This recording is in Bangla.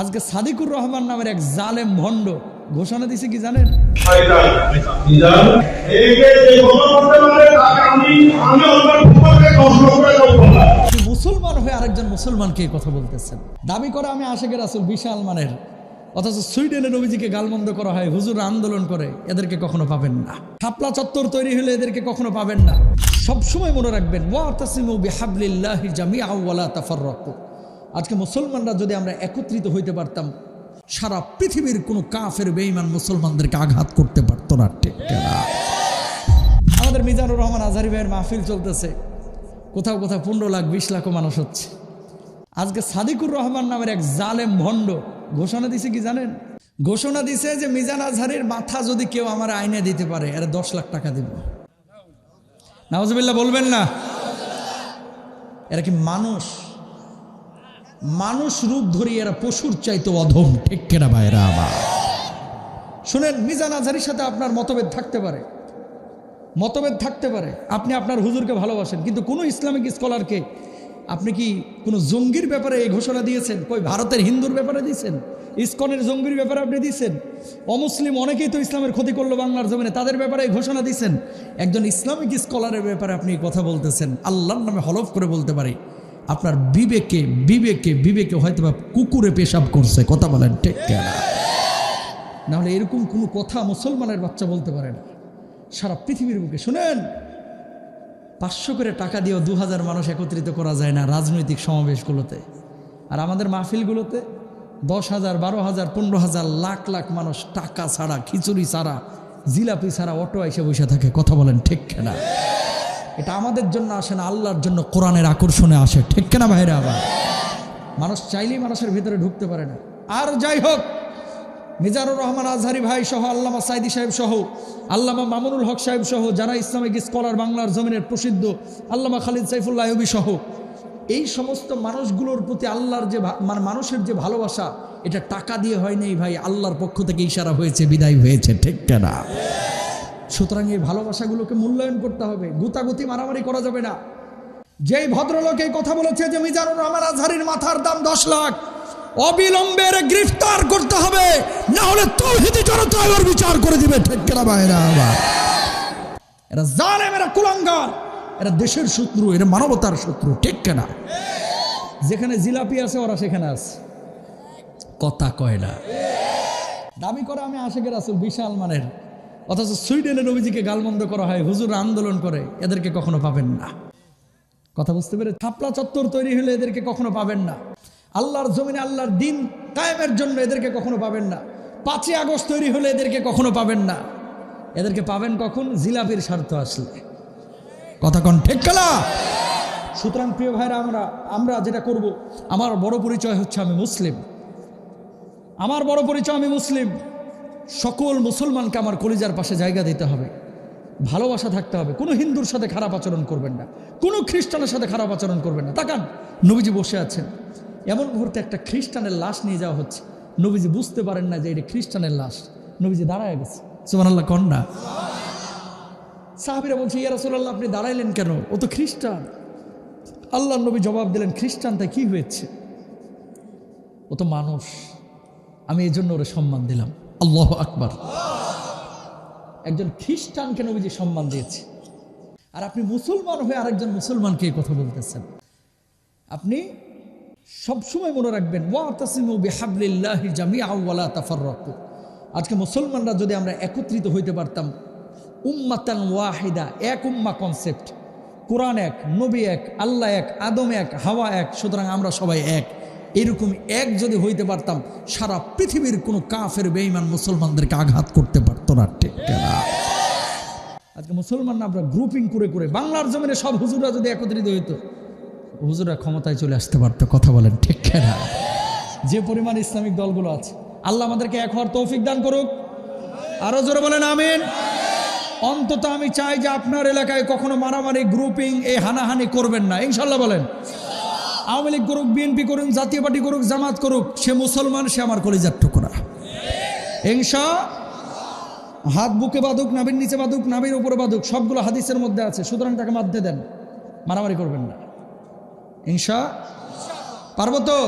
আজকে সাদিকুর রহমান নামের এক জালেম ভণ্ড ঘোষণা দিছে কি জানেন? মুসলমান হয়ে আরেকজন মুসলমানকে কথা বলতেছেন। দাবি করে আমি আশেকের আসল বিশাল মানের। অথচ সুইডেনের নবীজিকে গালমন্দ করা হয় হুজুর আন্দোলন করে এদেরকে কখনো পাবেন না। শাপলা চত্বর তৈরি হলে এদেরকে কখনো পাবেন না। সবসময় মনে রাখবেন ওয়াতাসিমু বিহাবলিল্লাহি জামিআ ওয়ালা তাফাররাকু। আজকে মুসলমানরা যদি আমরা একত্রিত হইতে পারতাম, সারা পৃথিবীর কোনো কাফের, বেঈমান মুসলমানদেরকে আঘাত করতে পারতো না, ঠিক আমাদের মিজানুর রহমান আজহারি ভাইয়ের মাহফিল চলতেছে। কোথাও কোথাও পনেরো লাখ, বিশ লাখও মানুষ হচ্ছে। আজকে সাদিকুর রহমান নামের এক জালেম ভণ্ড ঘোষণা দিছে কি জানেন? ঘোষণা দিছে যে মিজান আজহারের মাথা যদি কেউ আমার আইনে দিতে পারে, এর দশ লাখ টাকা দিব। নওয়াজবিল্লাহ বলবেন না? এরা কি মানুষ? মানুষ রূপ ধরি এরা পশুর চাইতো অধম, ঠিক কেনা ভাইরা আবার শুনেন মিজান আজহারির সাথে আপনার মতভেদ থাকতে পারে। মতভেদ থাকতে পারে। আপনি আপনার হুজুরকে ভালোবাসেন, কিন্তু কোনো ইসলামিক স্কলারকে আপনি কি কোনো জঙ্গির ব্যাপারে এই ঘোষণা দিয়েছেন? কই, ভারতের হিন্দুর ব্যাপারে দিয়েছেন? ইস্কনের জঙ্গির ব্যাপারে আপনি দিয়েছেন? অমুসলিম অনেকেই তো ইসলামের ক্ষতি করল বাংলার জমিনে, তাদের ব্যাপারে এই ঘোষণা দিয়েছেন। একজন ইসলামিক স্কলারের ব্যাপারে আপনি কথা বলতেছেন। আল্লাহর নামে হলফ করে বলতে পারি। আপনার বিবেকে বিবেকে বিবেকে হয়তো বা কুকুরে পেশাব করছে, কথা বলেন, ঠিক কেনা? নাহলে এরকম কোনো কথা মুসলমানের বাচ্চা বলতে পারে না। সারা পৃথিবীর বুকে, শুনেন? পাঁচশো করে টাকা দিয়েও দু হাজার মানুষ একত্রিত করা যায় না রাজনৈতিক সমাবেশগুলোতে। আর আমাদের মাহফিলগুলোতে দশ হাজার বারো হাজার পনেরো হাজার লাখ লাখ মানুষ টাকা ছাড়া, খিচুড়ি ছাড়া, জিলাপি ছাড়া, অটো এসে বসে থাকে, কথা বলেন, ঠিক কেনা? এটা আমাদের জন্য আসে না, আল্লাহর জন্য কোরআনের আকর্ষণে আসে। ঠিক কেনা ভাইরা আবার? মানুষ চাইলেই মানুষের ভিতরে ঢুকতে পারে না। আর যাই হোক মিজানুর রহমান আজহারি ভাই সহ, আল্লামা সাইদি সাহেব সহ, আল্লামা মামুনুল হক সাহেব সহ, যারা ইসলামিক স্কলার বাংলার জমিনের প্রসিদ্ধ, আল্লামা খালিদ সাইফুল্লাহ আইয়ুবী সহ, এই সমস্ত মানুষগুলোর প্রতি আল্লাহর যে মানে মানুষের যে ভালোবাসা, এটা টাকা দিয়ে হয়নি ভাই, আল্লাহর পক্ষ থেকে ইশারা হয়েছে, বিদায় হয়েছে, ঠিক কেনা? সুতরাং এই ভালোবাসাগুলোকে মূল্যায়ন করতে হবে। গুতাগুতি মারামারি করা যাবে না। যেই ভদ্রলোক এই কথা বলেছে যে, মিজানুর রহমান আজহারির মাথার দাম দশ লাখ অবিলম্বে গ্রেফতার করতে হবে, না হলে তৌহিদি জনতা ওর বিচার করে দিবে, ঠিক কেনা বাইরা আবার এরা জালেম, এরা কুলাঙ্গার, এরা দেশের শত্রু, এরা মানবতার শত্রু, ঠিক কেনা? যেখানে জিলাপি আছে, ওরা সেখানে আছে। কথা কয় না। দাবি করে আমি আশেকের আসল বিশাল মানের। অথচ সুইডেনের নবীজিকে গালমন্দ করা হয়, হুজুর আন্দোলন করে, এদেরকে কখনো পাবেন না। কথা বুঝতে পেরে থাপলা চত্বর তৈরি হলে এদেরকে কখনো পাবেন না। আল্লাহর জমিনে আল্লাহর দিন কায়েমের জন্য এদেরকে কখনো পাবেন না। পাঁচই আগস্ট তৈরি হলে এদেরকে কখনো পাবেন না। এদেরকে পাবেন কখন? জিলাপির স্বার্থ আসলে। কথা কন, ঠিক খেলা সুতরাং প্রিয় ভাইরা, আমরা আমরা যেটা করব, আমার বড় পরিচয় হচ্ছে আমি মুসলিম। আমার বড় পরিচয় আমি মুসলিম। সকল মুসলমানকে আমার কলিজার পাশে জায়গা দিতে হবে। ভালোবাসা থাকতে হবে। কোনো হিন্দুর সাথে খারাপ আচরণ করবেন না। কোনো খ্রিস্টানের সাথে খারাপ আচরণ করবেন না। তাকান, নবীজি বসে আছেন। এমন মুহূর্তে একটা খ্রিস্টানের লাশ নিয়ে যাওয়া হচ্ছে। নবীজি বুঝতে পারেন না যে এটা খ্রিস্টানের লাশ। নবীজি দাঁড়ায় গেছে। সুমান আল্লাহ কন্যা সাহাবিরা বলছে, ইয়া রাসূলুল্লাহ, আপনি দাঁড়াইলেন কেন? ও তো খ্রিস্টান। আল্লাহ নবী জবাব দিলেন, খ্রিস্টান, তাই কি হয়েছে? ও তো মানুষ। আমি এই জন্য ওরে সম্মান দিলাম। আল্লাহ আকবার। একজন খ্রিস্টানকে নবীজি সম্মান দিয়েছে। আর আপনি মুসলমান হয়ে আরেকজন মুসলমানকে এই কথা বলতেছেন। আপনি সবসময় মনে রাখবেন ওয়াতাসিমু বিহাবলিল্লাহি জামিআ ওয়ালা তাফাররাকু। আজকে মুসলমানরা যদি আমরা একত্রিত হইতে পারতাম, উম্মাতান ওয়াহিদা, এক উম্মা কনসেপ্ট কোরআন এক, নবী এক, আল্লাহ এক, আদম এক, হাওয়া এক, সুতরাং আমরা সবাই এক। এরকম এক যদি হইতে পারতাম, সারা পৃথিবীর কোনো কাফের, বেঈমান মুসলমানদেরকে আঘাত করতে পারতো না, ঠিক আজকে মুসলমানরা আমরা গ্রুপিং করে করে বাংলার জমিনে সব হুজুরা যদি একত্রিত হইতো হুজুরা ক্ষমতায় চলে আসতে পারতো, কথা বলেন, ঠিক না? যে পরিমাণ ইসলামিক দলগুলো আছে, আল্লাহ আমাদেরকে এক হওয়ার তৌফিক দান করুক। আরও জোরে বলেন, আমিন। অন্তত আমি চাই যে আপনার এলাকায় কখনো মারামারি গ্রুপিং এই হানাহানি করবেন না। ইনশাল্লাহ বলেন। আওয়ামী লীগ করুক, বিএনপি করুক, জাতীয় পার্টি করুক, জামাত করুক, সে মুসলমান, সে আমার কলেজার টুকরা। হিংসা হাত বুকে বাদুক নাবির নিচে বাদুক নাবির উপরে বাদুক সবগুলো হাদিসের মধ্যে আছে, সুতরাং তাকে মাধ্যে দেন, মারামারি করবেন না। হিংসা পারব তো?